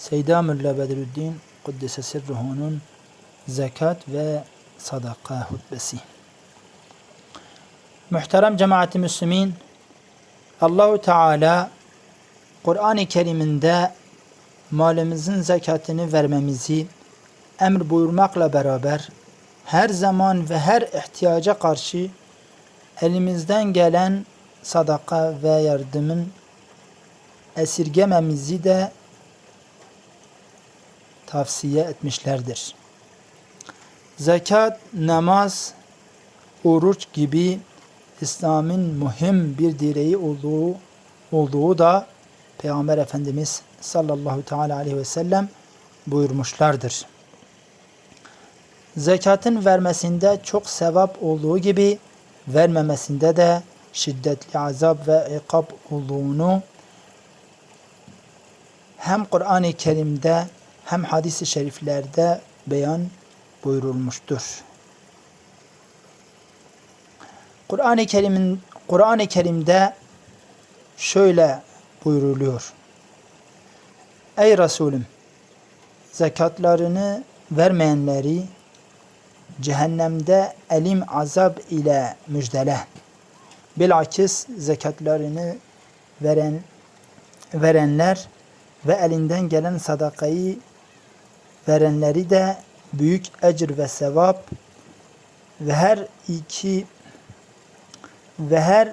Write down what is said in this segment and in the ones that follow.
Seyda Mülla Bedrüddin Kuddise Sirruhu'nun zekat ve sadaka hutbesi. Muhterem cemaati Müslümin, Allahu Teala Kur'an-ı Kerim'inde malimizin zekatını vermemizi emr buyurmakla beraber her zaman ve her ihtiyaca karşı elimizden gelen sadaka ve yardımın esirgememizi de tavsiye etmişlerdir. Zekat, namaz, oruç gibi İslam'ın mühim bir direği olduğu olduğu da Peygamber Efendimiz sallallahu teala aleyhi ve sellem buyurmuşlardır. Zekatın vermesinde çok sevap olduğu gibi vermemesinde de şiddetli azap ve ikab olduğunu hem Kur'an-ı Kerim'de hem hadis-i şeriflerde beyan buyurulmuştur. Kur'an-ı Kerim'in Kur'an-ı Kerim'de şöyle buyuruluyor. Ey Resulüm zekatlarını vermeyenleri cehennemde elim azap ile müjdele. Bilakis zekatlarını veren verenler ve elinden gelen sadakayı verenleri de büyük ecir ve sevap ve her iki ve her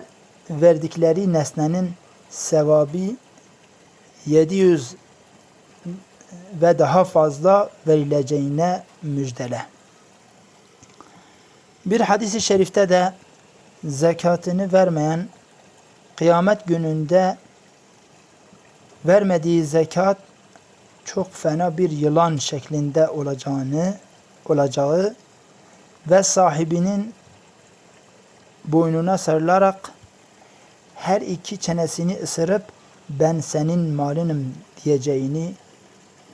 verdikleri nesnenin sevabı 700 ve daha fazla verileceğine müjdele. Bir hadisi şerifte de zekatını vermeyen kıyamet gününde vermediği zekat çok fena bir yılan şeklinde olacağını olacağı ve sahibinin boynuna sarılarak her iki çenesini ısırıp ben senin malınım diyeceğini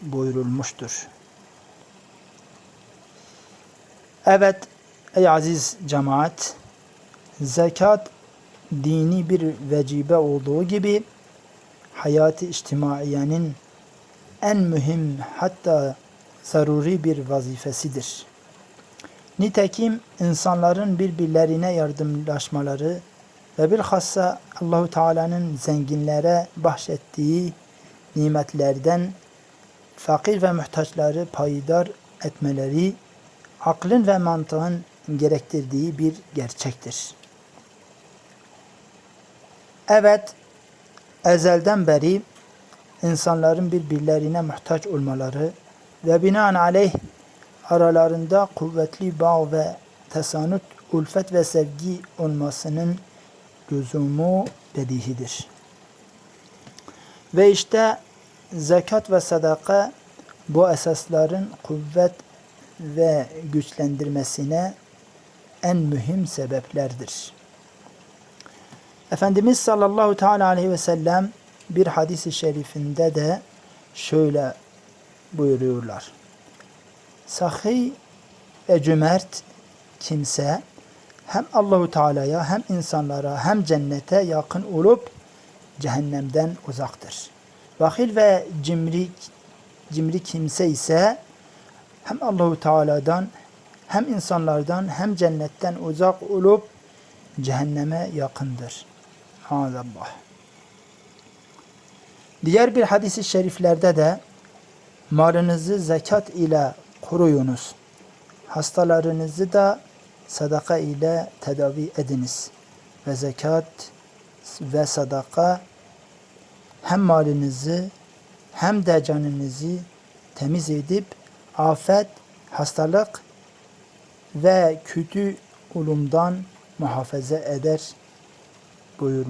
buyurulmuştur. Evet ey aziz cemaat zekat dini bir vecibe olduğu gibi hayatı içtimaiyenin en mühim hatta zaruri bir vazifesidir. Nitekim insanların birbirlerine yardımlaşmaları ve bilhassa Allahu Teala'nın zenginlere bahşettiği nimetlerden fakir ve muhtaçları payidar etmeleri aklın ve mantığın gerektirdiği bir gerçektir. Evet, ezelden beri insanların birbirlerine muhtaç olmaları ve binaenaleyh aralarında kuvvetli bağ ve tesanüt, ulfet ve sevgi olmasının lüzumu bedihidir. Ve işte zekat ve sadaka bu esasların kuvvet ve güçlendirmesine en mühim sebeplerdir. Efendimiz sallallahu teala aleyhi ve sellem bir hadisi şerifinde de şöyle buyuruyorlar. Sahi ve cömert kimse hem Allahu Teala'ya hem insanlara hem cennete yakın olup cehennemden uzaktır. Vakil ve cimri cimri kimse ise hem Allahu Teala'dan hem insanlardan hem cennetten uzak olup cehenneme yakındır. Hazallah. Diğer bir hadisi şeriflerde de malınızı zekat ile koruyunuz. Hastalarınızı da sadaka ile tedavi ediniz. Ve zekat ve sadaka hem malınızı hem de canınızı temiz edip afet, hastalık ve kötü ulumdan muhafaza eder buyur,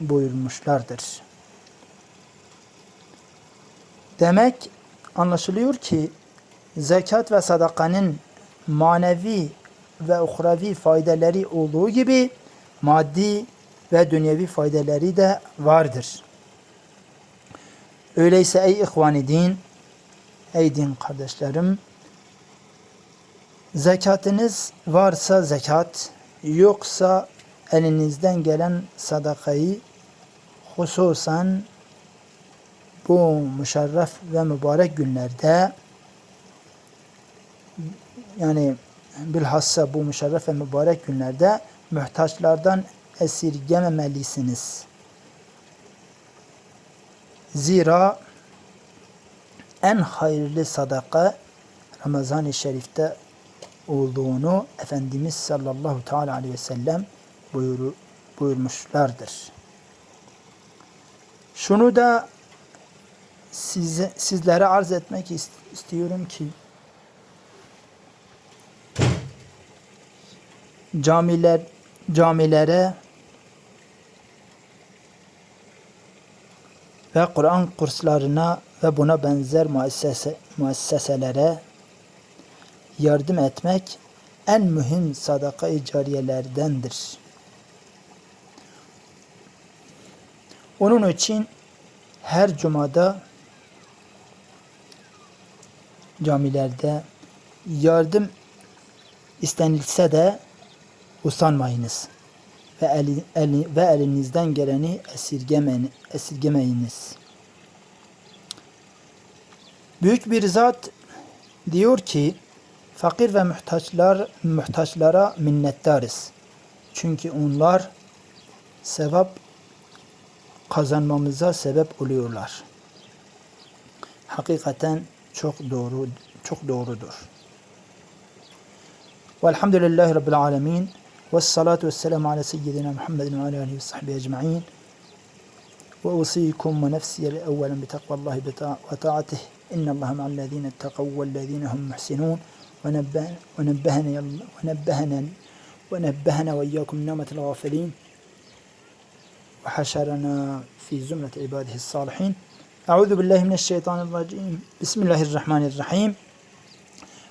buyurmuşlardır. Demek anlaşılıyor ki zekat ve sadakanın manevi ve uhravi faydaları olduğu gibi maddi ve dünyevi faydaları da vardır. Öyleyse ey ihvani din, ey din kardeşlerim, zekatınız varsa zekat, yoksa elinizden gelen sadakayı hususan bu müşerref ve mübarek günlerde yani bilhassa bu müşerref ve mübarek günlerde mühtaçlardan esirgememelisiniz. Zira en hayırlı sadaka Ramazan-ı Şerif'te olduğunu Efendimiz sallallahu teala aleyhi ve sellem buyuru, buyurmuşlardır. Şunu da size, sizlere arz etmek ist- istiyorum ki camiler camilere ve Kur'an kurslarına ve buna benzer müessese, müesseselere yardım etmek en mühim sadaka-i cariyelerdendir. Onun için her cumada camilerde yardım istenilse de usanmayınız ve, eli, eli- ve elinizden geleni esirgemeyin, esirgemeyiniz. Büyük bir zat diyor ki fakir ve muhtaçlar muhtaçlara minnettarız. Çünkü onlar sevap kazanmamıza sebep oluyorlar. Hakikaten çok doğru çok doğrudur. Velhamdülillahi Rabbil alemin. Ve salatu ve selamu ala seyyidina Muhammedin ve ala aleyhi ve sahbihi ecma'in. Ve usikum ve nefsiye evvelen bi bitakvallahi ve taatih. İnne Allahe ma'allezine ve vellezine hum muhsinun. ve nebbehene ve nebbehene ve ونبهنا ve iyyakum وإياكم نعمة ve وحشرنا fi زمرة عباده salihin أعوذ بالله من الشيطان الرجيم. بسم الله الرحمن الرحيم.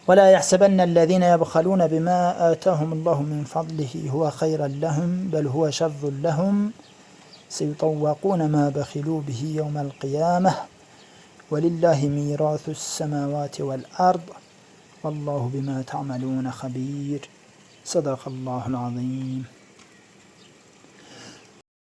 ولا يحسبن الذين يبخلون بما آتاهم الله من فضله هو خيرا لهم بل هو شر لهم. سيطوقون ما بخلوا به يوم القيامة. ولله ميراث السماوات والأرض. والله بما تعملون خبير. صدق الله العظيم.